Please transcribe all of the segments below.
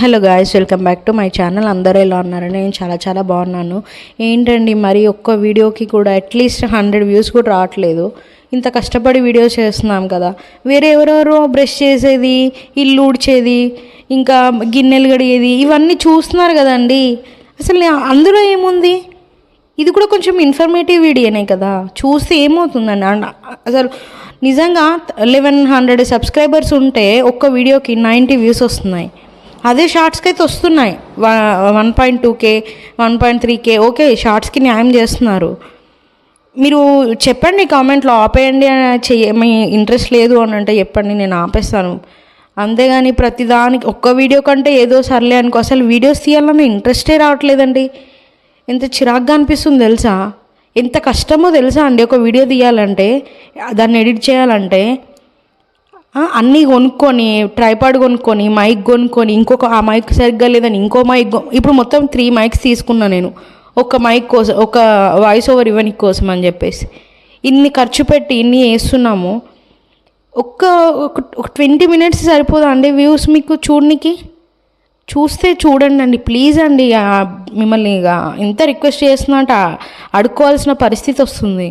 Hello guys welcome back to my channel. అందరూ ఎలా ఉన్నారు? నేను చాలా చాలా బాగున్నాను. ఏంటండి మరి ఒక్క వీడియోకి కూడా అట్లీస్ట్ హండ్రెడ్ వ్యూస్ కూడా రావట్లేదు. ఇంత కష్టపడి వీడియోస్ చేస్తున్నాం కదా. వేరే ఎవరెవరో బ్రష్ చేసేది ఇల్లు ఊడ్చేది ఇంకా గిన్నెలు గడిగేది ఇవన్నీ చూస్తున్నారు కదండి. అసలు అందులో ఏముంది? ఇది కూడా కొంచెం ఇన్ఫర్మేటివ్ వీడియోనే కదా. చూస్తే ఏమవుతుందండి? అండ్ అసలు నిజంగా లెవెన్ హండ్రెడ్ సబ్స్క్రైబర్స్ ఉంటే ఒక్క వీడియోకి నైంటీ వ్యూస్ వస్తున్నాయి. అదే షార్ట్స్కి అయితే వస్తున్నాయి. One point two K one point three K okay షార్ట్స్కి న్యాయం చేస్తున్నారు. మీరు చెప్పండి కామెంట్లో ఆపేయండి చెయ్య మీ ఇంట్రెస్ట్ లేదు అని అంటే చెప్పండి నేను ఆపేస్తాను. అంతేగాని ప్రతిదానికి ఒక్క వీడియో కంటే ఏదో సర్లే అనుకో అసలు వీడియోస్ తీయాలన్న ఇంట్రెస్టే రావట్లేదండి. ఎంత చిరాగ్గా అనిపిస్తుంది తెలుసా? ఎంత కష్టమో తెలుసా అండి ఒక వీడియో తీయాలంటే దాన్ని ఎడిట్ చేయాలంటే అన్నీ కొనుక్కొని ట్రైపాడ్ కొనుక్కొని మైక్ కొనుక్కొని ఇంకొక ఆ మైక్ సరిగ్గా లేదని ఇంకో మైక్ ఇప్పుడు మొత్తం త్రీ మైక్స్ తీసుకున్నా నేను. ఒక మైక్ కోసం ఒక వాయిస్ ఓవర్ ఇవ్వని కోసం అని చెప్పేసి. ఇన్ని ఖర్చు పెట్టి ఇన్ని వేస్తున్నాము ఒక్క ఒక ట్వంటీ మినిట్స్ సరిపోదా అండి వ్యూస్ మీకు చూడనికి? చూస్తే చూడండి అండి. ప్లీజ్ అండి మిమ్మల్ని ఇక ఎంత రిక్వెస్ట్ చేస్తున్నట్ట అడుక్కోవాల్సిన పరిస్థితి వస్తుంది.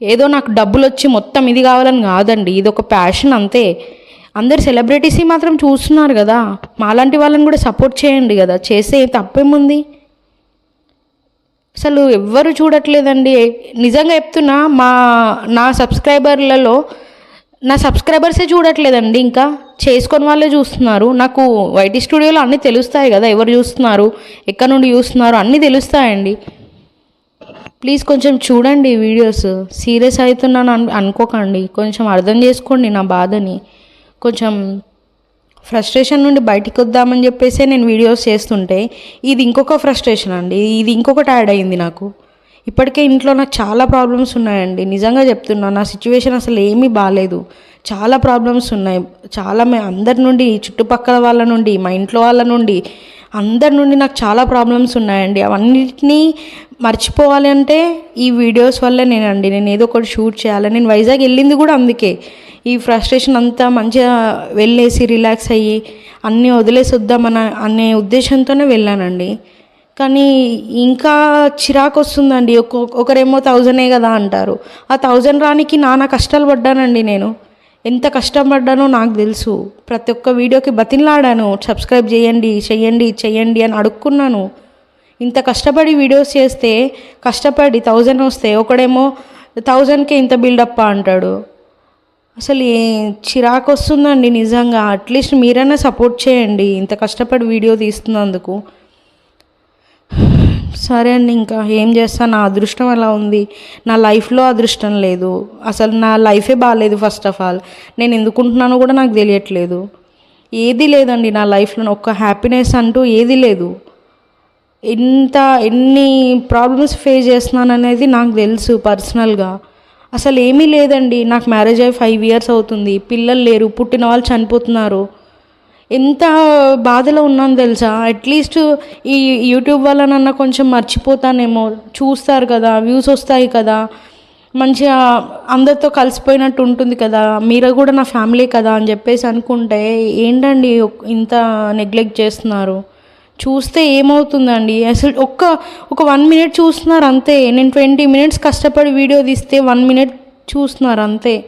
ఏదో నాకు డబ్బులు వచ్చి మొత్తం ఇది కావాలని కాదండి ఇది ఒక ప్యాషన్ అంతే. అందరు సెలబ్రిటీస్ మాత్రం చూస్తున్నారు కదా మాలాంటి వాళ్ళని కూడా సపోర్ట్ చేయండి కదా చేస్తే తప్పేముంది? అసలు ఎవ్వరు చూడట్లేదండి. నిజంగా చెప్తున్నా మా నా సబ్స్క్రైబర్లలో నా సబ్స్క్రైబర్సే చూడట్లేదండి ఇంకా. చేసుకొని వాళ్ళే చూస్తున్నారు. నాకు వైటీ స్టూడియోలో అన్నీ తెలుస్తాయి కదా ఎవరు చూస్తున్నారు ఎక్కడ నుండి చూస్తున్నారు అన్నీ తెలుస్తాయండి. ప్లీజ్ కొంచెం చూడండి వీడియోస్. సీరియస్ అవుతున్నాను అను అనుకోకండి. కొంచెం అర్థం చేసుకోండి నా బాధని. కొంచెం ఫ్రస్ట్రేషన్ నుండి బయటికి వద్దామని చెప్పేసి నేను వీడియోస్ చేస్తుంటే ఇది ఇంకొక ఫ్రస్ట్రేషన్ అండి. ఇది ఇంకొకటి యాడ్ అయింది నాకు. ఇప్పటికే ఇంట్లో నాకు చాలా ప్రాబ్లమ్స్ ఉన్నాయండి. నిజంగా చెప్తున్నా నా సిచ్యువేషన్ అసలు ఏమీ బాగాలేదు చాలా ప్రాబ్లమ్స్ ఉన్నాయి. చాలా మే అందరి నుండి చుట్టుపక్కల వాళ్ళ నుండి మా ఇంట్లో వాళ్ళ నుండి అందరి నుండి నాకు చాలా ప్రాబ్లమ్స్ ఉన్నాయండి. అవన్నిటినీ మర్చిపోవాలి అంటే ఈ వీడియోస్ వల్లే నేనండి. నేను ఏదో ఒకటి షూట్ చేయాలి. నేను వైజాగ్ వెళ్ళింది కూడా అందుకే. ఈ ఫ్రస్ట్రేషన్ అంతా మంచిగా వెళ్ళేసి రిలాక్స్ అయ్యి అన్నీ వదిలేసి వద్దామన అనే ఉద్దేశంతోనే వెళ్ళానండి. కానీ ఇంకా చిరాకు వస్తుందండి ఒక్కొక్క ఒకరేమో థౌజండే కదా అంటారు. ఆ థౌజండ్ రానికి నానా కష్టాలు పడ్డానండి నేను. ఎంత కష్టపడ్డానో నాకు తెలుసు. ప్రతి ఒక్క వీడియోకి బతిన్లాడాను సబ్స్క్రైబ్ చేయండి చెయ్యండి చెయ్యండి అని అడుక్కున్నాను. ఇంత కష్టపడి వీడియోస్ చేస్తే కష్టపడి థౌజండ్ వస్తే ఒకడేమో థౌజండ్కే ఇంత బిల్డప్ అంటాడు. అసలు ఏ చిరాకు వస్తుందండి నిజంగా. అట్లీస్ట్ మీరైనా సపోర్ట్ చేయండి. ఇంత కష్టపడి వీడియో తీస్తున్నందుకు. సరే అండి ఇంకా ఏం చేస్తా? నా అదృష్టం అలా ఉంది. నా లైఫ్లో అదృష్టం లేదు. అసలు నా లైఫే బాగాలేదు ఫస్ట్ ఆఫ్ ఆల్. నేను ఎందుకుంటున్నానో కూడా నాకు తెలియట్లేదు. ఏది లేదండి నా లైఫ్లో. ఒక్క హ్యాపీనెస్ అంటూ ఏది లేదు. ఎంత ఎన్ని ప్రాబ్లమ్స్ ఫేస్ చేస్తున్నాను అనేది నాకు తెలుసు పర్సనల్గా. అసలు ఏమీ లేదండి. నాకు మ్యారేజ్ అయ్యి ఫైవ్ ఇయర్స్ అవుతుంది. పిల్లలు లేరు. పుట్టిన వాళ్ళు చనిపోతున్నారు. ఎంత బాధలో ఉన్నాను తెలుసా? అట్లీస్ట్ ఈ యూట్యూబ్ వల్లనన్నా కొంచెం మర్చిపోతానేమో. చూస్తారు కదా వ్యూస్ వస్తాయి కదా. మంచిగా అందరితో కలిసిపోయినట్టు ఉంటుంది కదా. మీరు కూడా నా ఫ్యామిలీ కదా అని చెప్పేసి అనుకుంటే ఏంటండి ఇంత నెగ్లెక్ట్ చేస్తున్నారు? చూస్తే ఏమవుతుందండి? అసలు ఒక్క ఒక వన్ మినిట్ చూస్తున్నారు అంతే. నేను ట్వంటీ మినిట్స్ కష్టపడి వీడియో తీస్తే వన్ మినిట్ చూస్తున్నారు అంతే.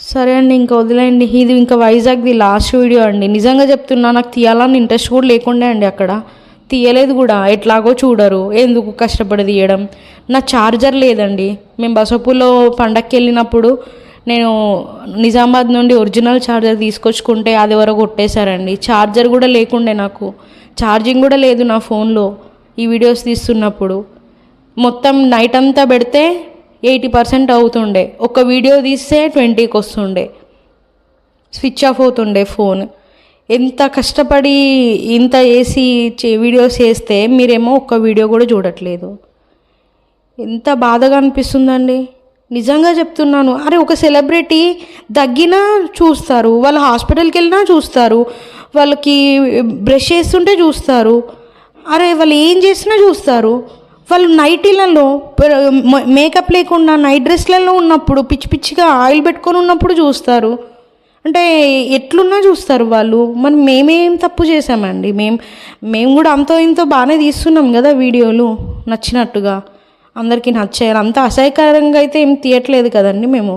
సరే అండి ఇంకా వదిలేయండి. ఇది ఇంకా వైజాగ్ది లాస్ట్ వీడియో అండి. నిజంగా చెప్తున్నా నాకు తీయాలని ఇంట్రెస్ట్ కూడా లేకుండే అండి అక్కడ. తీయలేదు కూడా. ఎట్లాగో చూడరు. ఎందుకు కష్టపడి తీయడం? నా ఛార్జర్ లేదండి. మేము బసపులో పండక్కి వెళ్ళినప్పుడు నేను నిజామాబాద్ నుండి ఒరిజినల్ ఛార్జర్ తీసుకొచ్చుకుంటే అది వరకు కొట్టేశారండి. ఛార్జర్ కూడా లేకుండే నాకు. ఛార్జింగ్ కూడా లేదు నా ఫోన్లో ఈ వీడియోస్ తీస్తున్నప్పుడు. మొత్తం నైట్ అంతా పెడితే ఎయిటీ పర్సెంట్ అవుతుండే. ఒక వీడియో తీస్తే ట్వంటీకి వస్తుండే స్విచ్ ఆఫ్ అవుతుండే ఫోన్. ఎంత కష్టపడి ఇంత వేసి చే- వీడియోస్ చేస్తే మీరేమో ఒక్క వీడియో కూడా చూడట్లేదు. ఎంత బాధగా అనిపిస్తుందండి. నిజంగా చెప్తున్నాను. అరే ఒక సెలబ్రిటీ దగ్గినా చూస్తారు. వాళ్ళు హాస్పిటల్కి వెళ్ళినా చూస్తారు. వాళ్ళకి బ్రష్ చేస్తుంటే చూస్తారు. అరే వాళ్ళు ఏం చేసినా చూస్తారు. వాళ్ళు నైటీలలో మేకప్ లేకుండా నైట్ డ్రెస్లలో ఉన్నప్పుడు పిచ్చి పిచ్చిగా ఆయిల్ పెట్టుకొని ఉన్నప్పుడు చూస్తారు. అంటే ఎట్లున్నా చూస్తారు వాళ్ళు. మరి మేమేం తప్పు చేసామండి మేము మేము కూడా అంతో ఇంతో బాగానే తీస్తున్నాం కదా వీడియోలు నచ్చినట్టుగా. అందరికీ నచ్చేయాలి అంత అసహ్యకరంగా అయితే ఏం తీయట్లేదు కదండి మేము.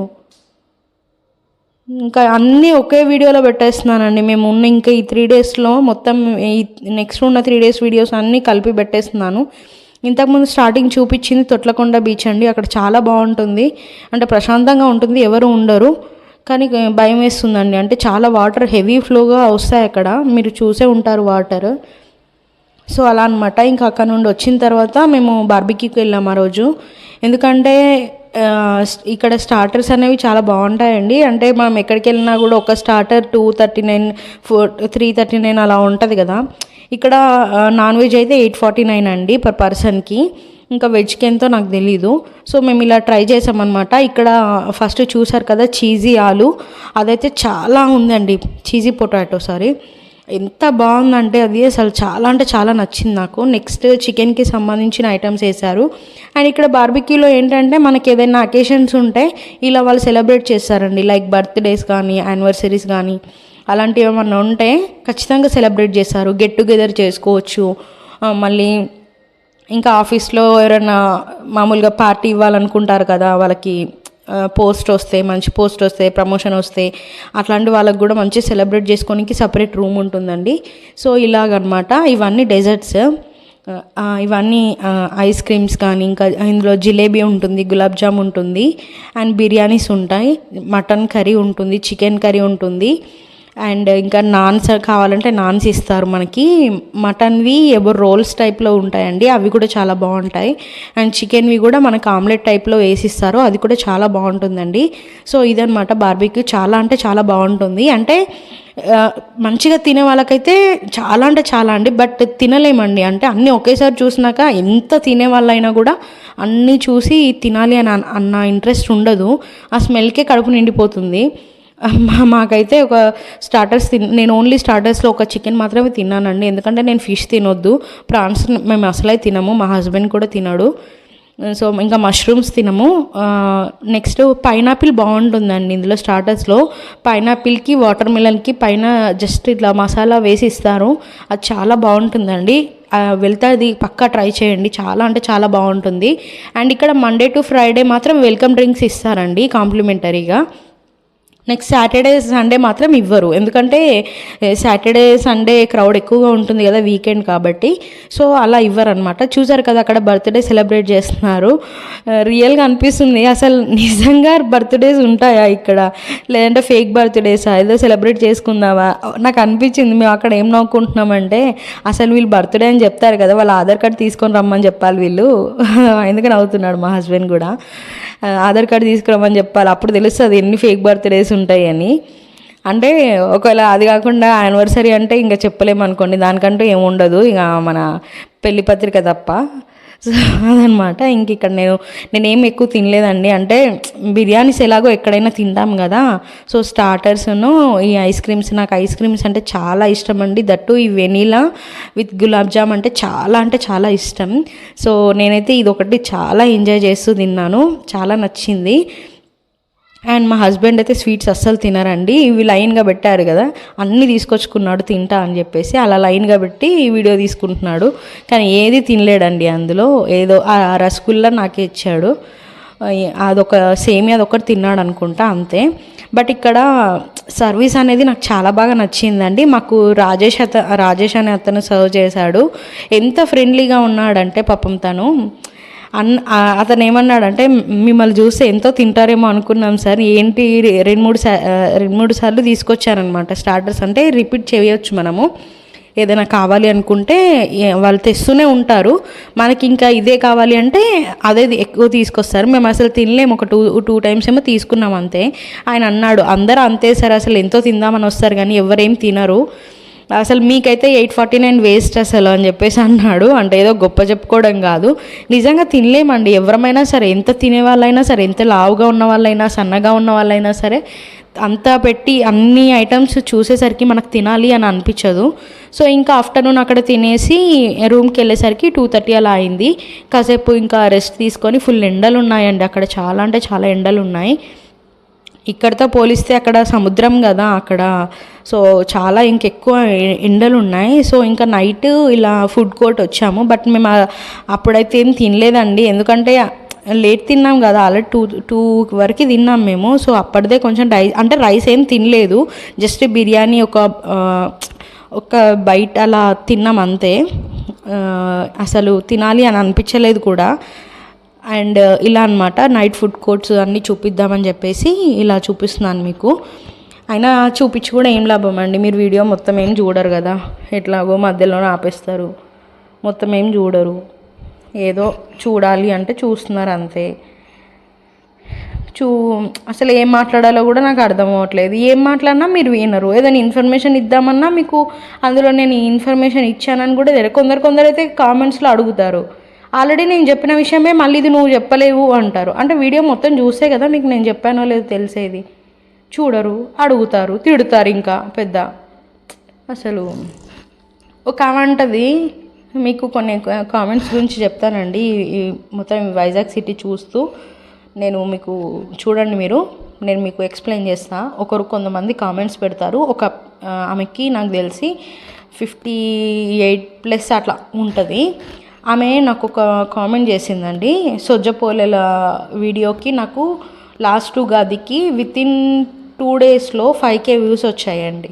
ఇంకా అన్నీ ఒకే వీడియోలో పెట్టేస్తున్నానండి. మేము ఉన్న ఇంకా ఈ త్రీ డేస్లో మొత్తం నెక్స్ట్ ఉన్న త్రీ డేస్ వీడియోస్ అన్నీ కలిపి పెట్టేస్తున్నాను. ఇంతకుముందు స్టార్టింగ్ చూపించింది తొట్లకొండ బీచ్ అండి. అక్కడ చాలా బాగుంటుంది. అంటే ప్రశాంతంగా ఉంటుంది. ఎవరు ఉండరు. కానీ భయం వేస్తుందండి. అంటే చాలా వాటర్ హెవీ ఫ్లోగా వస్తాయి అక్కడ. మీరు చూసే ఉంటారు వాటర్ సో అలా అనమాట ఇంకా అక్కడ నుండి వచ్చిన తర్వాత మేము బార్బిక్యూకి వెళ్ళాము ఆ రోజు. ఎందుకంటే ఇక్కడ స్టార్టర్స్ అనేవి చాలా బాగుంటాయండి. అంటే మనం ఎక్కడికి వెళ్ళినా కూడా ఒక starter two thirty nine four three thirty nine అలా ఉంటుంది కదా. ఇక్కడ నాన్ వెజ్ అయితే ఎయిట్ ఫార్టీ నైన్ అండి పర్ పర్సన్కి ఇంకా వెజ్కి ఎంతో నాకు తెలీదు. సో మేము ఇలా ట్రై చేసామన్నమాట. ఇక్కడ ఫస్ట్ చూసారు కదా చీజీ ఆలు. అదైతే చాలా ఉందండి చీజీ పొటాటో సారీ. ఎంత బాగుందంటే అది అసలు చాలా అంటే చాలా నచ్చింది నాకు. నెక్స్ట్ చికెన్కి సంబంధించిన ఐటమ్స్ వేశారు. అండ్ ఇక్కడ బార్బిక్యూలో ఏంటంటే మనకి ఏదైనా అకేషన్స్ ఉంటే ఇలా వాళ్ళు సెలబ్రేట్ చేస్తారండి. లైక్ బర్త్డేస్ కానీ యానివర్సరీస్ కానీ. అలాంటివి ఏమన్నా ఉంటే ఖచ్చితంగా సెలబ్రేట్ చేస్తారు. గెట్ టుగెదర్ చేసుకోవచ్చు. మళ్ళీ ఇంకా ఆఫీస్లో ఎవరైనా మామూలుగా పార్టీ ఇవ్వాలనుకుంటారు కదా వాళ్ళకి పోస్ట్ వస్తే మంచి పోస్ట్ వస్తే ప్రమోషన్ వస్తే అట్లాంటి వాళ్ళకి కూడా మంచి సెలబ్రేట్ చేసుకోనికి సపరేట్ రూమ్ ఉంటుందండి. సో ఇలాగనమాట. ఇవన్నీ డెజర్ట్స్. ఇవన్నీ ఐస్ క్రీమ్స్ కానీ ఇంకా ఇందులో జిలేబీ ఉంటుంది గులాబ్ జామ్ ఉంటుంది అండ్ బిర్యానీస్ ఉంటాయి మటన్ కర్రీ ఉంటుంది చికెన్ కర్రీ ఉంటుంది. అండ్ ఇంకా నాన్స్ కావాలంటే నాన్స్ ఇస్తారు మనకి. మటన్వి ఏవో రోల్స్ టైప్లో ఉంటాయండి అవి కూడా చాలా బాగుంటాయి. అండ్ చికెన్వి కూడా మనకు ఆమ్లెట్ టైప్లో వేసిస్తారు అది కూడా చాలా బాగుంటుందండి. సో ఇదనమాట బార్బీక్యూ. చాలా అంటే చాలా బాగుంటుంది. అంటే మంచిగా తినే వాళ్ళకైతే చాలా అంటే చాలా అండి బట్ తినలేమండి. అంటే అన్నీ ఒకేసారి చూసినాక ఎంత తినే వాళ్ళైనా కూడా అన్నీ చూసి తినాలి అని అన్న- ఇంట్రెస్ట్ ఉండదు. ఆ స్మెల్కే కడుపు నిండిపోతుంది. మాకైతే ఒక స్టార్టర్స్ తిన్ నేను ఓన్లీ స్టార్టర్స్లో ఒక చికెన్ మాత్రమే తిన్నానండి. ఎందుకంటే నేను ఫిష్ తినొద్దు. ప్రాన్స్ మేము అసలే తినము. మా హస్బెండ్ కూడా తినడు. సో ఇంకా మష్రూమ్స్ తినము. నెక్స్ట్ పైనాపిల్ బాగుంటుందండి ఇందులో స్టార్టర్స్లో పైనాపిల్కి వాటర్ మిలన్కి పైన జస్ట్ ఇట్లా మసాలా వేసి ఇస్తారు. అది చాలా బాగుంటుందండి. వెళ్తే అది పక్కా ట్రై చేయండి. చాలా అంటే చాలా బాగుంటుంది. అండ్ ఇక్కడ మండే టు ఫ్రైడే మాత్రం వెల్కమ్ డ్రింక్స్ ఇస్తారండి కాంప్లిమెంటరీగా నెక్స్ట్ సాటర్డే సండే మాత్రం ఇవ్వరు. ఎందుకంటే సాటర్డే సండే క్రౌడ్ ఎక్కువగా ఉంటుంది కదా వీకెండ్ కాబట్టి. సో అలా ఇవ్వరు అనమాట చూసారు కదా అక్కడ బర్త్డే సెలబ్రేట్ చేస్తున్నారు. రియల్గా అనిపిస్తుంది. అసలు నిజంగా బర్త్డేస్ ఉంటాయా ఇక్కడ? లేదంటే ఫేక్ బర్త్డేసా ఏదో సెలబ్రేట్ చేసుకుందామా? నాకు అనిపించింది. మేము అక్కడ ఏం నవ్వుకుంటున్నామంటే అసలు వీళ్ళు బర్త్డే అని చెప్తారు కదా వాళ్ళ ఆధార్ కార్డ్ తీసుకొని రమ్మని చెప్పాలి వీళ్ళు. ఎందుకని అవుతున్నాడు మా హస్బెండ్ కూడా. ఆధార్ కార్డు తీసుకురమ్మని చెప్పాలి. అప్పుడు తెలుస్తుంది ఎన్ని ఫేక్ బర్త్డేస్ ఉంటాయని అంటే ఒకవేళ అది కాకుండా యానివర్సరీ అంటే ఇంకా చెప్పలేము అనుకోండి దానికంటూ ఏమి ఉండదు ఇక మన పెళ్ళి పత్రిక తప్ప. సో అదనమాట. ఇంక ఇక్కడ నేను నేనేం ఎక్కువ తినలేదండి. అంటే బిర్యానీస్ ఎలాగో ఎక్కడైనా తింటాం కదా. సో స్టార్టర్స్ను ఈ ఐస్ క్రీమ్స్ నాకు ఐస్ క్రీమ్స్ అంటే చాలా ఇష్టం అండి దట్టు ఈ వెనీలా విత్ గులాబ్ జామ్ అంటే చాలా అంటే చాలా ఇష్టం. సో నేనైతే ఇది ఒకటి చాలా ఎంజాయ్ చేస్తూ తిన్నాను. చాలా నచ్చింది. అండ్ మా హస్బెండ్ అయితే స్వీట్స్ అస్సలు తినరండి. ఇవి లైన్గా పెట్టారు కదా అన్నీ తీసుకొచ్చుకున్నాడు తింటా అని చెప్పేసి అలా లైన్గా పెట్టి ఈ వీడియో తీసుకుంటున్నాడు. కానీ ఏది తినలేడండి అందులో. ఏదో ఆ రసగుల్లా నాకే ఇచ్చాడు. అదొక సేమియా అదొకటి తిన్నాడు అనుకుంటా అంతే. బట్ ఇక్కడ సర్వీస్ అనేది నాకు చాలా బాగా నచ్చిందండి. మాకు రాజేష్ అత రాజేష్ అనే అతను సర్వ్ చేశాడు. ఎంత ఫ్రెండ్లీగా ఉన్నాడంటే పాపం తను. అన్ అతను ఏమన్నాడంటే మిమ్మల్ని చూస్తే ఎంతో తింటారేమో అనుకున్నాం సార్. ఏంటి రెండు మూడు సా రెండు మూడు సార్లు తీసుకొచ్చారనమాట స్టార్టర్స్. అంటే రిపీట్ చేయవచ్చు మనము. ఏదైనా కావాలి అనుకుంటే వాళ్ళు తెస్తూనే ఉంటారు. మనకి ఇంకా ఇదే కావాలి అంటే అదే ఎక్కువ తీసుకొస్తారు. మేము అసలు తినలేము. ఒక టూ టూ టైమ్స్ ఏమో తీసుకున్నాం అంతే. ఆయన అన్నాడు అందరూ అంతే సార్. అసలు ఎంతో తిందామని వస్తారు కానీ ఎవరేం తినరు. అసలు మీకైతే ఎయిట్ ఫార్టీ నైన్ వేస్ట్ అసలు అని చెప్పేసి అన్నాడు. అంటే ఏదో గొప్ప చెప్పుకోవడం కాదు. నిజంగా తినలేమండి. ఎవరమైనా సరే ఎంత తినే వాళ్ళైనా సరే ఎంత లావుగా ఉన్న వాళ్ళైనా సన్నగా ఉన్న వాళ్ళైనా సరే అంతా పెట్టి అన్ని ఐటమ్స్ చూసేసరికి మనకు తినాలి అని అనిపించదు. సో ఇంకా ఆఫ్టర్నూన్ అక్కడ తినేసి రూమ్కి వెళ్ళేసరికి టూ థర్టీ అలా అయింది. కాసేపు ఇంకా రెస్ట్ తీసుకొని ఫుల్ ఎండలు ఉన్నాయండి. అక్కడ చాలా అంటే చాలా ఎండలు ఉన్నాయి. ఇక్కడతో పోలిస్తే అక్కడ సముద్రం కదా అక్కడ. సో చాలా ఇంకెక్కువ ఎండలు ఉన్నాయి సో ఇంకా నైట్ ఇలా ఫుడ్ కోర్ట్ వచ్చాము. బట్ మేము అప్పుడైతే ఏం తినలేదండి. ఎందుకంటే లేట్ తిన్నాం కదా. ఆల్రెడీ టూ టూ వరకు తిన్నాం మేము. సో అప్పటిదే కొంచెం రైస్ అంటే రైస్ ఏం తినలేదు. జస్ట్ బిర్యానీ ఒక ఒక బయట అలా తిన్నాం అంతే. అసలు తినాలి అని అనిపించలేదు కూడా. అండ్ uh, ఇలా అన్నమాట. నైట్ ఫుడ్ కోర్ట్స్ అన్నీ చూపిద్దామని చెప్పేసి ఇలా చూపిస్తున్నాను మీకు. అయినా చూపించి కూడా ఏం లాభం అండి? మీరు వీడియో మొత్తం ఏం చూడరు కదా. ఎట్లాగో మధ్యలోనే ఆపేస్తారు. మొత్తం ఏం చూడరు. ఏదో చూడాలి అంటే చూస్తున్నారు అంతే. చూ అసలు ఏం మాట్లాడాలో కూడా నాకు అర్థం అవ్వట్లేదు. ఏం మాట్లాడినా మీరు వినరు. ఏదైనా ఇన్ఫర్మేషన్ ఇద్దామన్నా మీకు అందులో నేను ఈ ఇన్ఫర్మేషన్ ఇచ్చానని కూడా తెలియదు. కొందరు కొందరు అయితే కామెంట్స్లో అడుగుతారు. ఆల్రెడీ నేను చెప్పిన విషయమే మళ్ళీ ఇది నువ్వు చెప్పలేవు అంటారు. అంటే వీడియో మొత్తం చూసే కదా మీకు నేను చెప్పానో లేదో తెలిసేది. చూడరు అడుగుతారు తిడుతారు ఇంకా పెద్ద. అసలు ఒక అంటది మీకు కొన్ని కామెంట్స్ గురించి చెప్తానండి. మొత్తం వైజాగ్ సిటీ చూస్తూ నేను మీకు చూడండి మీరు నేను మీకు ఎక్స్ప్లెయిన్ చేస్తా. ఒకరు కొంతమంది కామెంట్స్ పెడతారు. ఒక ఆమెకి నాకు తెలిసి ఫిఫ్టీ ఎయిట్ ప్లస్ అట్లా ఉంటుంది. ఆమె నాకు ఒక కామెంట్ చేసిందండి సొజ్జపోలేల వీడియోకి నాకు లాస్ట్ ఉగాదికి విత్ ఇన్ టూ డేస్లో ఫైవ్ కే వ్యూస్ వచ్చాయండి.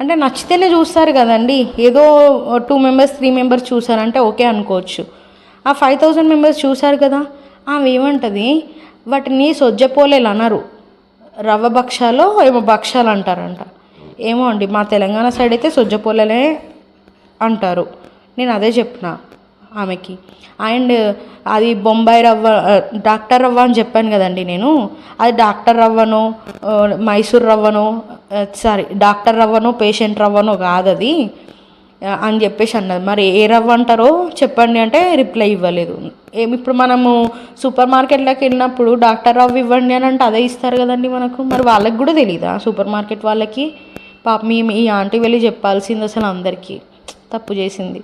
అంటే నచ్చితేనే చూస్తారు కదండి ఏదో టూ మెంబర్స్ త్రీ మెంబర్స్ చూసారంటే ఓకే అనుకోవచ్చు. ఆ ఫైవ్ థౌజండ్ మెంబర్స్ చూశారు కదా ఆమె ఏమంటుంది వాటిని సొజ్జపోలేలు అనరు రవ్వ భక్షాలో ఏమో భక్షాలు అంటారంట. ఏమో అండి మా తెలంగాణ సైడ్ అయితే సొజ్జపోలేలే అంటారు. నేను అదే చెప్పిన. ఆమెకి. అండ్ అది బొంబాయి రవ్వ డాక్టర్ రవ్వ అని చెప్పాను కదండి నేను. అది డాక్టర్ రవ్వనో మైసూర్ రవ్వనో సారీ డాక్టర్ రవ్వనో పేషెంట్ రవ్వనో కాదు అది అని చెప్పేసి అన్నది. మరి ఏ రవ్వ అంటారో చెప్పండి అంటే రిప్లై ఇవ్వలేదు. ఏమి ఇప్పుడు మనము సూపర్ మార్కెట్లోకి వెళ్ళినప్పుడు డాక్టర్ రవ్వ ఇవ్వండి అని అంటే అదే ఇస్తారు కదండి మనకు. మరి వాళ్ళకి కూడా తెలియదా సూపర్ మార్కెట్ వాళ్ళకి? పాప మీ ఈ ఆంటీ వెళ్ళి చెప్పాల్సింది అసలు అందరికీ. తప్పు చేసింది.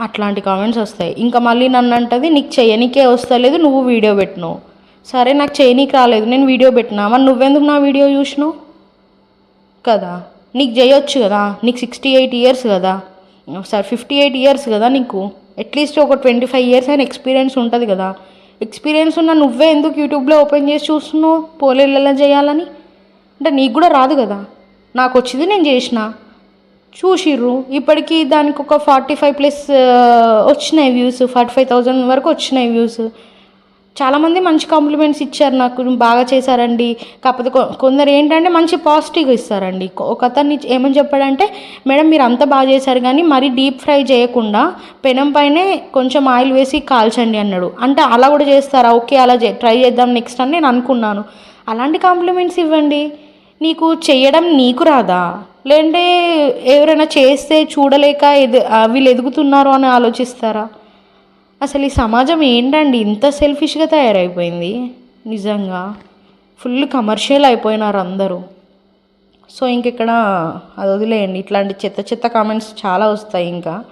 అట్లాంటి కామెంట్స్ వస్తాయి. ఇంకా మళ్ళీ నన్ను అంటది నీకు చేయనీకే వస్తలేదు నువ్వు వీడియో పెట్టినావు సరే నాకు చేయనీకి రాలేదు నేను వీడియో పెట్టినా. మరి నువ్వెందుకు నా వీడియో చూసినావు? కదా. నీకు చేయొచ్చు కదా. నీకు సిక్స్టీ ఎయిట్ ఇయర్స్ కదా. సార్ ఫిఫ్టీ ఎయిట్ ఇయర్స్ కదా నీకు. అట్లీస్ట్ ఒక ట్వంటీ ఫైవ్ ఇయర్స్ అయిన ఎక్స్పీరియన్స్ ఉంటుంది కదా. ఎక్స్పీరియన్స్ ఉన్న నువ్వే ఎందుకు యూట్యూబ్లో ఓపెన్ చేసి చూస్తున్నావు? పోలేళ్ళలా చేయాలని? అంటే నీకు కూడా రాదు కదా. నాకు వచ్చింది నేను చేసిన. చూసిర్రు. ఇప్పటికీ దానికి ఒక ఫార్టీ ఫైవ్ ప్లస్ వచ్చినాయి వ్యూస్. ఫార్టీ ఫైవ్ థౌజండ్ వరకు వచ్చినాయి వ్యూస్. చాలామంది మంచి కాంప్లిమెంట్స్ ఇచ్చారు నాకు. బాగా చేశారండి. కాకపోతే కొందరు ఏంటంటే మంచి పాజిటివ్గా ఇస్తారండి. ఒక అతన్ని ఏమని చెప్పాడంటే మేడం మీరు అంత బాగా చేశారు కానీ మరీ డీప్ ఫ్రై చేయకుండా పెనం పైనే కొంచెం ఆయిల్ వేసి కాల్చండి అన్నాడు. అంటే అలా కూడా చేస్తారా? ఓకే అలా ట్రై చేద్దాం నెక్స్ట్ అని నేను అనుకున్నాను. అలాంటి కాంప్లిమెంట్స్ ఇవ్వండి. నీకు చేయడం నీకు రాదా? లేదంటే ఎవరైనా చేస్తే చూడలేక ఎదు వీళ్ళు ఎదుగుతున్నారు అని ఆలోచిస్తారా? అసలు ఈ సమాజం ఏంటండి? ఇంత సెల్ఫిష్గా తయారైపోయింది. నిజంగా. ఫుల్ కమర్షియల్ అయిపోయినారు అందరూ. సో ఇంకెక్కడ అది వదిలేయండి. ఇట్లాంటి చెత్త చెత్త కామెంట్స్ చాలా వస్తాయి ఇంకా.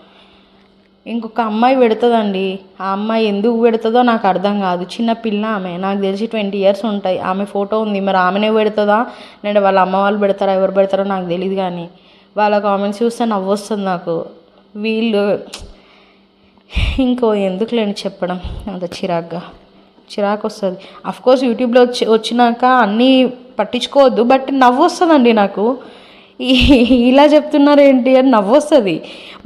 ఇంకొక అమ్మాయి పెడుతుందండి. ఆ అమ్మాయి ఎందుకు పెడుతుందో నాకు అర్థం కాదు. చిన్న పిల్ల ఆమె. నాకు తెలిసి ట్వంటీ ఇయర్స్ ఉంటాయి. ఆమె ఫోటో ఉంది. మరి ఆమెనే పెడుతుందా? లేదంటే వాళ్ళ అమ్మ వాళ్ళు పెడతారా? ఎవరు పెడతారో నాకు తెలియదు కానీ. వాళ్ళ కామెంట్స్ చూస్తే నవ్వొస్తుంది నాకు. వీళ్ళు ఇంకో ఎందుకు లేని చెప్పడం? అంత చిరాగ్గా. చిరాకు వస్తుంది. అఫ్కోర్స్ యూట్యూబ్లో వచ్చి వచ్చినాక అన్నీ పట్టించుకోవద్దు బట్ నవ్వు వస్తుందండి నాకు. ఇలా చెప్తున్నారు ఏంటి అని నవ్వొస్తుంది.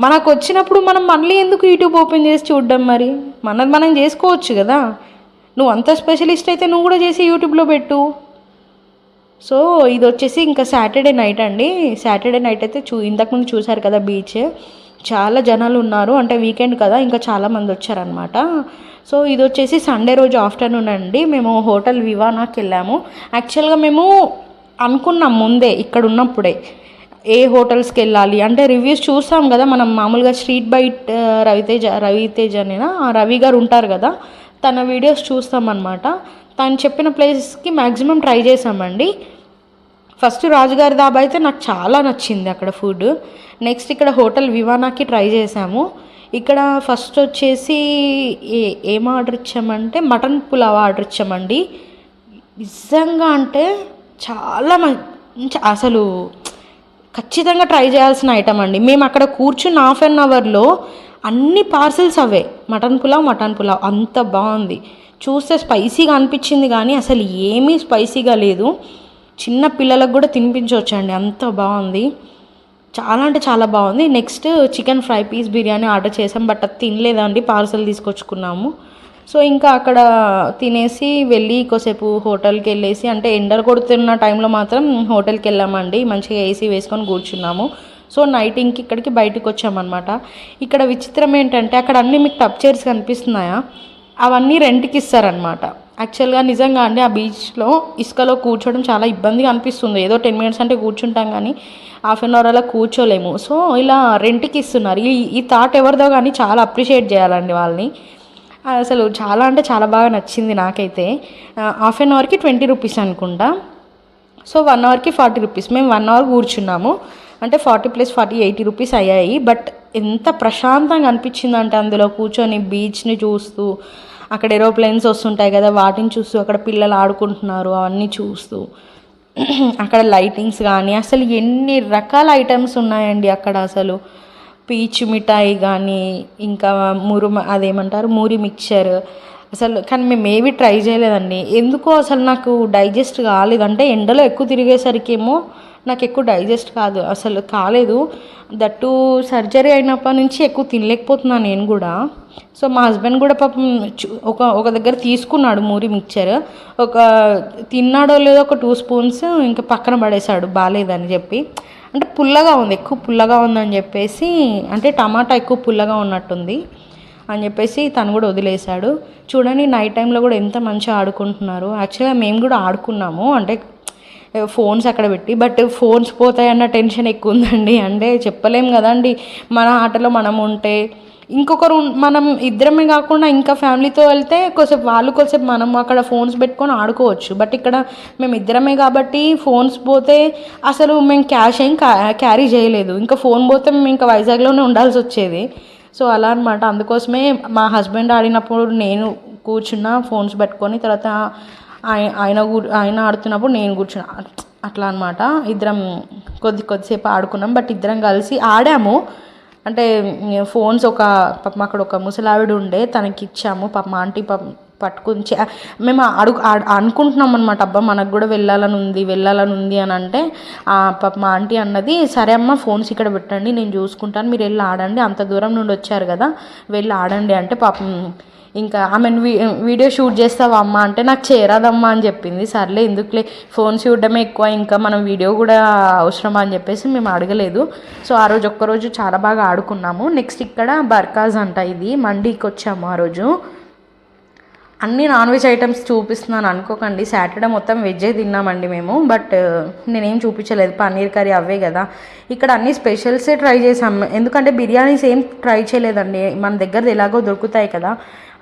మనకు వచ్చినప్పుడు మనం మళ్ళీ ఎందుకు యూట్యూబ్ ఓపెన్ చేసి చూడడం మరి? మనది మనం చేసుకోవచ్చు కదా. నువ్వు అంత స్పెషలిస్ట్ అయితే నువ్వు కూడా చేసి యూట్యూబ్లో పెట్టు. సో ఇది వచ్చేసి ఇంకా సాటర్డే నైట్ అండి. సాటర్డే నైట్ అయితే చూ ఇంతకు ముందు చూశారు కదా బీచ్. చాలా జనాలు ఉన్నారు. అంటే వీకెండ్ కదా ఇంకా చాలామంది వచ్చారనమాట సో ఇది వచ్చేసి సండే రోజు ఆఫ్టర్నూన్ అండి. మేము హోటల్ వివానాకి వెళ్ళాము యాక్చువల్గా మేము అనుకున్నాం ముందే ఇక్కడ ఉన్నప్పుడే ఏ హోటల్స్కి వెళ్ళాలి? అంటే రివ్యూస్ చూస్తాం కదా మనం మామూలుగా స్ట్రీట్ బైట్ రవితేజ రవితేజ అనేనా రవి గారు ఉంటారు కదా తన వీడియోస్ చూస్తామన్నమాట. తను చెప్పిన ప్లేసెస్కి మ్యాక్సిమం ట్రై చేసామండి ఫస్ట్ రాజుగారి దాబా అయితే నాకు చాలా నచ్చింది అక్కడ ఫుడ్. నెక్స్ట్ ఇక్కడ హోటల్ వివానాకి ట్రై చేసాము ఇక్కడ ఫస్ట్ వచ్చేసి ఏ ఏం ఆర్డర్ ఇచ్చామంటే మటన్ పులావ్ ఆర్డర్ ఇచ్చామండి. నిజంగా అంటే చాలా మంచి అసలు ఖచ్చితంగా ట్రై చేయాల్సిన ఐటమ్ అండి. మేము అక్కడ కూర్చున్న హాఫ్ అన్ అవర్లో అన్ని పార్సిల్స్ అవే. Mutton pulao mutton pulao. అంత బాగుంది. చూస్తే స్పైసీగా అనిపించింది కానీ అసలు ఏమీ స్పైసీగా లేదు. చిన్న పిల్లలకు కూడా తినిపించవచ్చండి. అంత బాగుంది. చాలా అంటే చాలా బాగుంది. Next chicken fry piece biryani order చేసాం బట్ అది తినలేదండి. పార్సల్ తీసుకొచ్చుకున్నాము. సో ఇంకా అక్కడ తినేసి వెళ్ళి కొద్దిసేపు హోటల్కి వెళ్ళేసి అంటే ఎండలు కొడుతున్న టైంలో మాత్రం హోటల్కి వెళ్ళామండి. మంచిగా ఏసీ వేసుకొని కూర్చున్నాము. సో నైట్ ఇంక ఇక్కడికి బయటకు వచ్చామన్నమాట. ఇక్కడ విచిత్రం ఏంటంటే అక్కడ అన్నీ మీకు టప్ చైర్స్ కనిపిస్తున్నాయా? అవన్నీ రెంట్కి ఇస్తారనమాట యాక్చువల్గా నిజంగా అండి ఆ బీచ్లో ఇసుకలో కూర్చోవడం చాలా ఇబ్బందిగా అనిపిస్తుంది. ఏదో టెన్ మినిట్స్ అంటే కూర్చుంటాం కానీ హాఫ్ అన్ అవర్ అలా కూర్చోలేము. సో ఇలా రెంట్కి ఇస్తున్నారు. ఈ ఈ థాట్ ఎవరిదో కానీ చాలా అప్రిషియేట్ చేయాలండి వాళ్ళని. అసలు చాలా అంటే చాలా బాగా నచ్చింది నాకైతే. హాఫ్ అన్ అవర్కి ట్వంటీ రూపీస్ అనుకుంటా. సో వన్ అవర్కి ఫార్టీ రూపీస్. మేము వన్ అవర్ కూర్చున్నాము. అంటే forty plus forty eighty rupees అయ్యాయి. బట్ ఎంత ప్రశాంతంగా అనిపించిందంటే అందులో కూర్చొని బీచ్ని చూస్తూ అక్కడ ఏరోప్లేన్స్ వస్తుంటాయి కదా వాటిని చూస్తూ అక్కడ పిల్లలు ఆడుకుంటున్నారు అవన్నీ చూస్తూ. అక్కడ లైటింగ్స్ కానీ అసలు ఎన్ని రకాల ఐటమ్స్ ఉన్నాయండి అక్కడ అసలు. పీచ్ మిఠాయి కానీ ఇంకా మురు అదేమంటారు? మూరి మిక్చర్. అసలు కానీ మేము ఏవి ట్రై చేయలేదండి. ఎందుకో అసలు నాకు డైజెస్ట్ కాలేదు. అంటే ఎండలో ఎక్కువ తిరిగేసరికి ఏమో నాకు ఎక్కువ డైజెస్ట్ కాదు. అసలు కాలేదు. దట్టు సర్జరీ అయినప్పటి నుంచి ఎక్కువ తినలేకపోతున్నాను నేను కూడా. సో మా హస్బెండ్ కూడా పాపం ఒక ఒక దగ్గర తీసుకున్నాడు మూరి మిక్చర్. ఒక తిన్నాడో లేదో ఒక టూ స్పూన్స్ ఇంకా పక్కన పడేశాడు. బాగాలేదని చెప్పి. అంటే పుల్లగా ఉంది ఎక్కువ పుల్లగా ఉందని చెప్పేసి అంటే టమాటా ఎక్కువ పుల్లగా ఉన్నట్టుంది అని చెప్పేసి తను కూడా వదిలేశాడు. చూడండి నైట్ టైంలో కూడా ఎంత మంచిగా ఆడుకుంటున్నారు. యాక్చువల్గా మేము కూడా ఆడుకున్నాము అంటే ఫోన్స్ అక్కడ పెట్టి బట్ ఫోన్స్ పోతాయన్న టెన్షన్ ఎక్కువ ఉందండి. అంటే చెప్పలేం కదండి మన ఆటలో మనం ఉంటే ఇంకొకరు మనం ఇద్దరమే కాకుండా ఇంకా ఫ్యామిలీతో వెళ్తే కొద్దిసేపు వాళ్ళు కొద్దిసేపు మనం అక్కడ ఫోన్స్ పెట్టుకొని ఆడుకోవచ్చు. బట్ ఇక్కడ మేము ఇద్దరమే కాబట్టి ఫోన్స్ పోతే అసలు మేము క్యాష్ ఏం క్యారీ చేయలేదు. ఇంకా ఫోన్ పోతే మేము ఇంకా వైజాగ్లోనే ఉండాల్సి వచ్చేది. సో అలా అనమాట అందుకోసమే మా హస్బెండ్ ఆడినప్పుడు నేను కూర్చున్న ఫోన్స్ పెట్టుకొని తర్వాత ఆయ- ఆయన ఆయన ఆడుతున్నప్పుడు నేను కూర్చున్నా. అట్లా అనమాట ఇద్దరం కొద్ది కొద్దిసేపు ఆడుకున్నాం. బట్ ఇద్దరం కలిసి ఆడాము. అంటే ఫోన్స్ ఒక పాపం అక్కడ ఒక ముసలావిడ ఉండే తనకి ఇచ్చాము పాపం ఆంటీ పాపం పట్టుకుని మేము అడుగు అనుకుంటున్నాం అనమాట అబ్బా మనకు కూడా వెళ్ళాలని ఉంది వెళ్ళాలని ఉంది అని అంటే ఆ పాప మా ఆంటీ అన్నది సరే అమ్మ ఫోన్స్ ఇక్కడ పెట్టండి నేను చూసుకుంటాను మీరు వెళ్ళి ఆడండి అంత దూరం నుండి వచ్చారు కదా వెళ్ళి ఆడండి అంటే పాపం ఇంకా ఆమెను వీ వీడియో షూట్ చేస్తావా అమ్మ అంటే నాకు చేరాదమ్మా అని చెప్పింది. సర్లే ఎందుకులే ఫోన్ చూడడమే ఎక్కువ ఇంకా మనం వీడియో కూడా అవసరమా అని చెప్పేసి మేము అడగలేదు. సో ఆ రోజు ఒక్కరోజు చాలా బాగా ఆడుకున్నాము. నెక్స్ట్ ఇక్కడ బర్కాజ్ అంట ఇది మండీకి వచ్చాము ఆ రోజు. అన్ని నాన్ వెజ్ ఐటమ్స్ చూపిస్తున్నాను అనుకోకండి. సాటర్డే మొత్తం వెజ్జే తిన్నామండి మేము బట్ నేనేం చూపించలేదు. పన్నీర్ కర్రీ అవే కదా. ఇక్కడ అన్ని స్పెషల్సే ట్రై చేసాం ఎందుకంటే బిర్యానీస్ ఏం ట్రై చేయలేదండి. మన దగ్గర ఎలాగో దొరుకుతాయి కదా.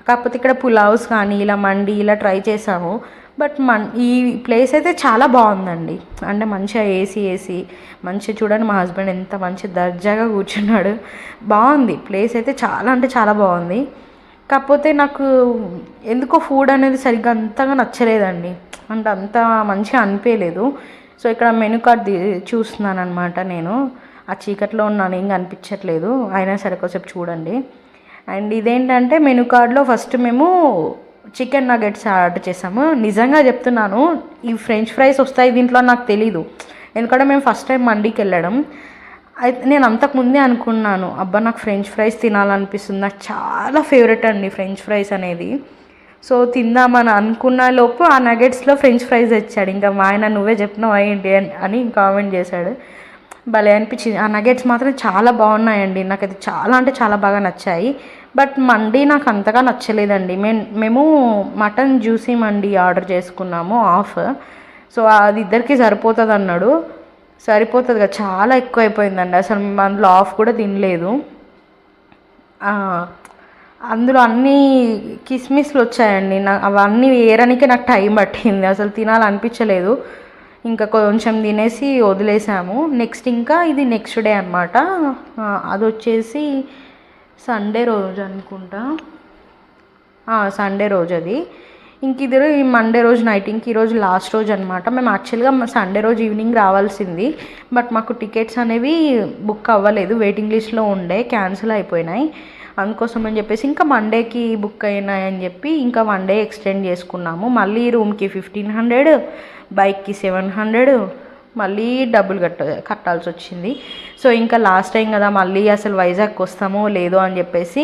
కాకపోతే ఇక్కడ పులావ్స్ కానీ ఇలా మండి ఇలా ట్రై చేసాము బట్ మన్ ఈ ప్లేస్ అయితే చాలా బాగుందండి. అంటే మంచిగా ఏసీ ఏసీ మంచిగా చూడండి మా హస్బెండ్ ఎంత మంచి దర్జాగా కూర్చున్నాడు. బాగుంది. ప్లేస్ అయితే చాలా అంటే చాలా బాగుంది. కాకపోతే నాకు ఎందుకో ఫుడ్ అనేది సరిగ్గా అంతగా నచ్చలేదండి. అంటే అంత మంచిగా అనిపించలేదు సో ఇక్కడ మెనూ కార్డ్ చూస్తున్నాను అనమాట నేను. ఆ చీకట్లో ఉన్నాను ఏం కనిపించట్లేదు. అయినా సరే కొంచెం చూడండి. అండ్ ఇదేంటంటే మెనూ కార్డ్లో ఫస్ట్ మేము చికెన్ నగెట్స్ ఆర్డర్ చేసాము. నిజంగా చెప్తున్నాను ఈ ఫ్రెంచ్ ఫ్రైస్ వస్తాయి దీంట్లో నాకు తెలీదు. ఎందుకంటే మేము ఫస్ట్ టైం మండీకి వెళ్ళడం. అయితే నేను అంతకు ముందే అనుకున్నాను అబ్బా నాకు ఫ్రెంచ్ ఫ్రైస్ తినాలనిపిస్తుంది. నాకు చాలా ఫేవరెట్ అండి ఫ్రెంచ్ ఫ్రైస్ అనేది. సో తిందామని అనుకున్న లోపు ఆ నగెట్స్లో ఫ్రెంచ్ ఫ్రైస్ తెచ్చాడు. ఇంకా మా ఆయన నువ్వే చెప్పినావు ఏంటి? అని అని కామెంట్ చేశాడు. భలే అనిపించింది. ఆ నగెట్స్ మాత్రం చాలా బాగున్నాయండి. నాకైతే చాలా అంటే చాలా బాగా నచ్చాయి. బట్ మండి నాకు అంతగా నచ్చలేదండి. మేము మేము మటన్ జ్యూసీ మండి ఆర్డర్ చేసుకున్నాము ఆఫ్. సో అది ఇద్దరికి సరిపోతుంది అన్నాడు సరిపోతుంది కదా చాలా ఎక్కువ అయిపోయిందండి అసలు అందులో ఆఫ్ కూడా తినలేదు. అందులో అన్ని కిస్మిస్లు వచ్చాయండి. నా అవన్నీ వేయడానికి నాకు టైం పట్టింది. అసలు తినాలనిపించలేదు. ఇంకా కొంచెం తినేసి వదిలేసాము. నెక్స్ట్ ఇంకా ఇది నెక్స్ట్ డే అనమాట అది వచ్చేసి సండే రోజు అనుకుంటా. సండే రోజు అది. ఇంక ఇది ఈ మండే రోజు నైట్ ఇంక ఈరోజు లాస్ట్ రోజు అనమాట మేము యాక్చువల్గా సండే రోజు ఈవినింగ్ రావాల్సింది. బట్ మాకు టికెట్స్ అనేవి బుక్ అవ్వలేదు. వెయిటింగ్ లిస్ట్లో ఉండే క్యాన్సిల్ అయిపోయినాయి. అందుకోసం అని చెప్పేసి ఇంకా మండేకి బుక్ అయినాయని చెప్పి ఇంకా వన్ డే ఎక్స్టెండ్ చేసుకున్నాము. మళ్ళీ రూమ్కి ఫిఫ్టీన్ హండ్రెడ్ బైక్కి సెవెన్ హండ్రెడ్ మళ్ళీ డబ్బులు కట్ట కట్టాల్సి వచ్చింది. సో ఇంకా లాస్ట్ టైం కదా మళ్ళీ అసలు వైజాగ్ వస్తామో లేదో అని చెప్పేసి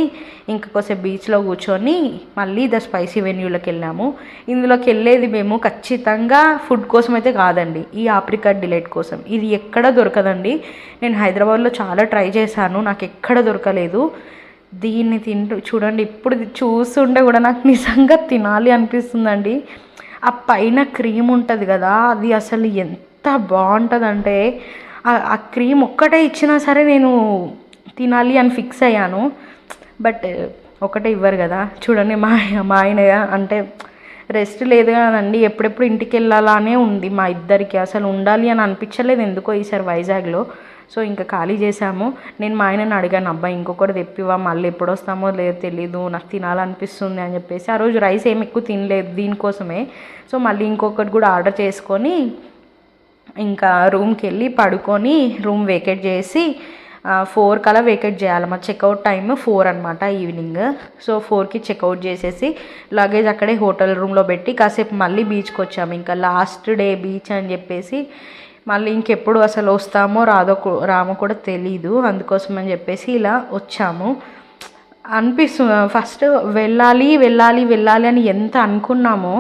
ఇంకా కొంచెం బీచ్లో కూర్చొని మళ్ళీ ద స్పైసీ వెన్యూలోకి వెళ్ళాము. ఇందులోకి వెళ్ళేది మేము ఖచ్చితంగా ఫుడ్ కోసం అయితే కాదండి ఈ ఆప్రికట్ డిలైట్ కోసం. ఇది ఎక్కడ దొరకదండి. నేను హైదరాబాద్లో చాలా ట్రై చేశాను నాకు ఎక్కడ దొరకలేదు. దీన్ని తింటూ చూడండి ఇప్పుడు చూస్తుంటే కూడా నాకు నిజంగా తినాలి అనిపిస్తుందండి. ఆ పైన క్రీమ్ ఉంటుంది కదా అది అసలు ఎంత బాగుంటుందంటే ఆ క్రీమ్ ఒక్కటే ఇచ్చినా సరే నేను తినాలి అని ఫిక్స్ అయ్యాను. బట్ ఒకటే ఇవ్వరు కదా. చూడండి మా మా ఆయన అంటే రెస్ట్ లేదు కదండి ఎప్పుడెప్పుడు ఇంటికి వెళ్ళాలనే ఉంది మా ఇద్దరికి. అసలు ఉండాలి అని అనిపించలేదు ఎందుకో ఈసారి వైజాగ్లో. సో ఇంకా ఖాళీ చేసాము నేను మా ఆయనని అడిగాను అబ్బాయి ఇంకొకటి తెప్పివా మళ్ళీ ఎప్పుడు వస్తామో లేదో తెలీదు నాకు తినాలనిపిస్తుంది అని చెప్పేసి. ఆ రోజు రైస్ ఏమి ఎక్కువ తినలేదు దీనికోసమే. సో మళ్ళీ ఇంకొకటి కూడా ఆర్డర్ చేసుకొని ఇంకా రూమ్కి వెళ్ళి పడుకొని రూమ్ వేకేట్ చేసి ఫోర్ కలా వేకేట్ చేయాలి. మా చెక్అవుట్ టైం ఫోర్ అనమాట ఈవినింగ్. సో ఫోర్కి చెక్అవుట్ చేసేసి లగేజ్ అక్కడే హోటల్ రూమ్లో పెట్టి కాసేపు మళ్ళీ బీచ్కి వచ్చాము. ఇంకా లాస్ట్ డే బీచ్ అని చెప్పేసి మళ్ళీ ఇంకెప్పుడు అసలు వస్తామో రాదో రామో కూడా తెలీదు. అందుకోసం అని చెప్పేసి ఇలా వచ్చాము. అనిపిస్తుంది ఫస్ట్ వెళ్ళాలి వెళ్ళాలి వెళ్ళాలి అని ఎంత అనుకున్నామో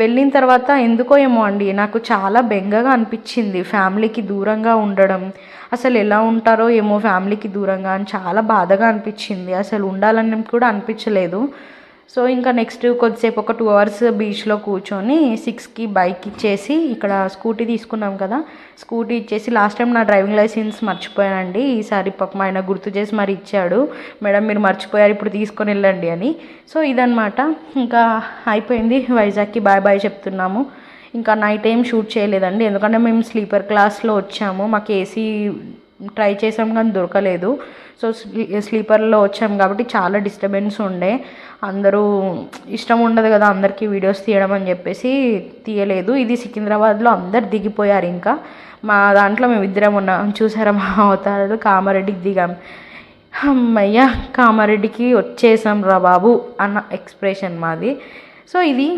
వెళ్ళిన తర్వాత ఎందుకో ఏమో అండి నాకు చాలా బెంగగా అనిపించింది ఫ్యామిలీకి దూరంగా ఉండడం. అసలు ఎలా ఉంటారో ఏమో ఫ్యామిలీకి దూరంగా అని చాలా బాధగా అనిపించింది. అసలు ఉండాలని కూడా అనిపించలేదు. సో ఇంకా నెక్స్ట్ కొద్దిసేపు ఒక టూ అవర్స్ బీచ్లో కూర్చొని సిక్స్కి బైక్ ఇచ్చేసి ఇక్కడ స్కూటీ తీసుకున్నాం కదా స్కూటీ ఇచ్చేసి లాస్ట్ టైం నా డ్రైవింగ్ లైసెన్స్ మర్చిపోయానండి. ఈసారి పాపం ఆయన గుర్తు చేసి మరి ఇచ్చాడు. మేడం మీరు మర్చిపోయారు ఇప్పుడు తీసుకొని వెళ్ళండి అని. సో ఇదనమాట ఇంకా అయిపోయింది. వైజాగ్కి బాయ్ బాయ్ చెప్తున్నాము. ఇంకా నైట్ ఏం షూట్ చేయలేదండి. ఎందుకంటే మేము స్లీపర్ క్లాస్లో వచ్చాము. మాకు ఏసీ ట్రై చేసాం కానీ దొరకలేదు. సో స్లీ స్లీపర్లో వచ్చాం కాబట్టి చాలా డిస్టర్బెన్స్ ఉండే. అందరూ ఇష్టం ఉండదు కదా అందరికీ వీడియోస్ తీయడం అని చెప్పేసి తీయలేదు. ఇది సికింద్రాబాద్లో అందరు దిగిపోయారు ఇంకా. మా దాంట్లో మేము ఇద్దరం ఉన్నాం. చూసారా మా అవతారాలు? కామారెడ్డికి దిగాం. అమ్మయ్య! కామారెడ్డికి వచ్చేసాం రా బాబు అన్న ఎక్స్ప్రెషన్ మాది. సో ఇది